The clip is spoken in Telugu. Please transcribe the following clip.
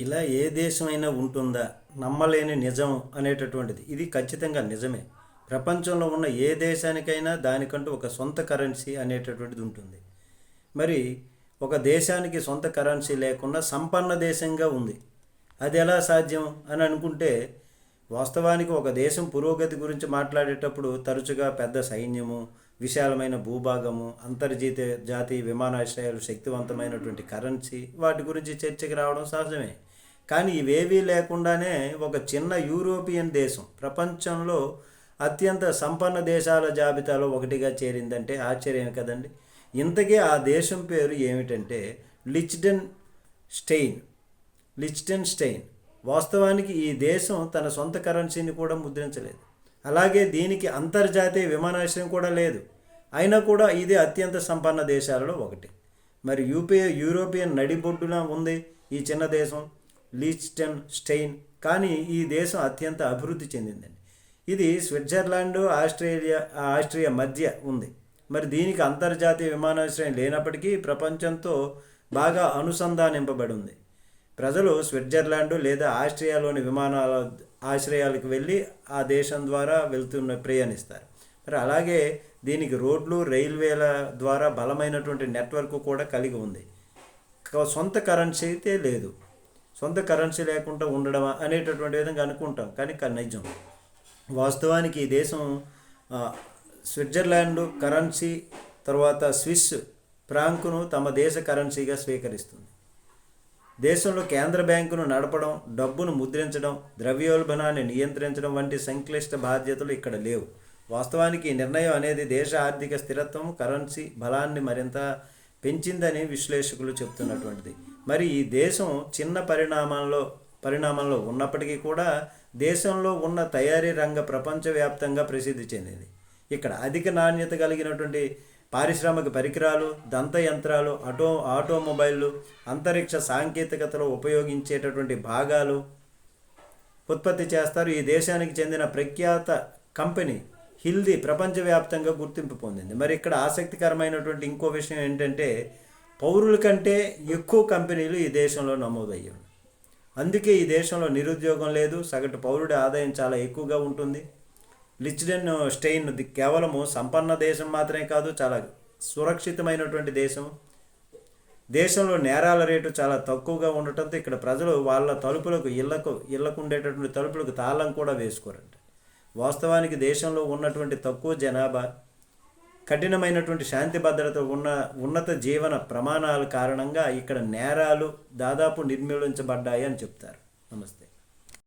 ఇలా ఏ దేశమైనా ఉంటుందా? నమ్మలేని నిజం అనేటటువంటిది. ఇది ఖచ్చితంగా నిజమే. ప్రపంచంలో ఉన్న ఏ దేశానికైనా దానికంటూ ఒక సొంత కరెన్సీ అనేటటువంటిది ఉంటుంది. మరి ఒక దేశానికి సొంత కరెన్సీ లేకుండా సంపన్న దేశంగా ఉంది. అది ఎలా సాధ్యం అని అనుకుంటే వాస్తవానికి ఒక దేశం పురోగతి గురించి మాట్లాడేటప్పుడు తరచుగా పెద్ద సైన్యము విశాలమైన భూభాగము అంతర్జాతీయ జాతీయ విమానాశ్రయాలు శక్తివంతమైనటువంటి కరెన్సీ వాటి గురించి చర్చకి రావడం సహజమే. కానీ ఇవేవీ లేకుండానే ఒక చిన్న యూరోపియన్ దేశం ప్రపంచంలో అత్యంత సంపన్న దేశాల జాబితాలో ఒకటిగా చేరిందంటే ఆశ్చర్యం కదండి. ఇంతకీ ఆ దేశం పేరు ఏమిటంటే లిచ్డెన్ స్టెయిన్. లిచ్డెన్ స్టెయిన్. వాస్తవానికి ఈ దేశం తన సొంత కరెన్సీని కూడా ముద్రించలేదు. అలాగే దీనికి అంతర్జాతీయ విమానాశ్రయం కూడా లేదు. అయినా కూడా ఇది అత్యంత సంపన్న దేశాలలో ఒకటి. మరి యూపీ యూరోపియన్ నడిబొడ్డున ఉంది ఈ చిన్న దేశం? Liechtenstein. కానీ ఈ దేశం అత్యంత అభివృద్ధి చెందిందండి. ఇది స్విట్జర్లాండ్ ఆస్ట్రేలియా ఆస్ట్రియా మధ్య ఉంది. మరి దీనికి అంతర్జాతీయ విమానాశ్రయం లేనప్పటికీ ప్రపంచంతో బాగా అనుసంధానింపబడి ఉంది ప్రజలు స్విట్జర్లాండ్ లేదా ఆస్ట్రియాలోని విమానాల ఆశ్రయాలకు వెళ్ళి ఆ దేశం ద్వారా వెళ్తున్న ప్రయాణిస్తారు. మరి అలాగే దీనికి రోడ్లు రైల్వేల ద్వారా బలమైనటువంటి నెట్వర్క్ కూడా కలిగి ఉంది. సొంత కరెన్సీ అయితే లేదు. సొంత కరెన్సీ లేకుండా ఉండడం అనేటటువంటి విధంగా అనుకుంటాం. కానీ నిజం వాస్తవానికి ఈ దేశం స్విట్జర్లాండ్ కరెన్సీ తర్వాత స్విస్ ఫ్రాంకును తమ దేశ కరెన్సీగా స్వీకరిస్తుంది. దేశంలో కేంద్ర బ్యాంకును నడపడం డబ్బును ముద్రించడం ద్రవ్యోల్బణాన్ని నియంత్రించడం వంటి సంక్లిష్ట బాధ్యతలు ఇక్కడ లేవు. వాస్తవానికి ఈ నిర్ణయం అనేది దేశ ఆర్థిక స్థిరత్వం కరెన్సీ బలాన్ని మరింత పెంచిందని విశ్లేషకులు చెప్తున్నటువంటిది. మరి ఈ దేశం చిన్న పరిణామంలో పరిణామంలో ఉన్నప్పటికీ కూడా దేశంలో ఉన్న తయారీ రంగ ప్రపంచవ్యాప్తంగా ప్రసిద్ధి చెందింది. ఇక్కడ అధిక నాణ్యత కలిగినటువంటి పారిశ్రామిక పరికరాలు దంత యంత్రాలు ఆటో ఆటోమొబైళ్ళు అంతరిక్ష సాంకేతికతలో ఉపయోగించేటటువంటి భాగాలు ఉత్పత్తి చేస్తారు. ఈ దేశానికి చెందిన ప్రఖ్యాత కంపెనీ హిల్దీ ప్రపంచవ్యాప్తంగా గుర్తింపు పొందింది. మరి ఇక్కడ ఆసక్తికరమైనటువంటి ఇంకో విషయం ఏంటంటే పౌరుల కంటే ఎక్కువ కంపెనీలు ఈ దేశంలో నమోదయ్యాయి. అందుకే ఈ దేశంలో నిరుద్యోగం లేదు సగటు పౌరుడి ఆదాయం చాలా ఎక్కువగా ఉంటుంది. లిచ్డెన్ స్టెయిన్ కేవలము సంపన్న దేశం మాత్రమే కాదు చాలా సురక్షితమైనటువంటి దేశం. దేశంలో నేరాల రేటు చాలా తక్కువగా ఉండటంతో ఇక్కడ ప్రజలు వాళ్ళ తలుపులకు ఇళ్ళకు ఇళ్ళకు ఉండేటటువంటి తలుపులకు తాళం కూడా వేసుకోరంట. వాస్తవానికి దేశంలో ఉన్నటువంటి తక్కువ జనాభా కఠినమైనటువంటి శాంతి భద్రత ఉన్న ఉన్నత జీవన ప్రమాణాల కారణంగా ఇక్కడ నేరాలు దాదాపు నిర్మూలించబడ్డాయి అని చెప్తారు. నమస్తే.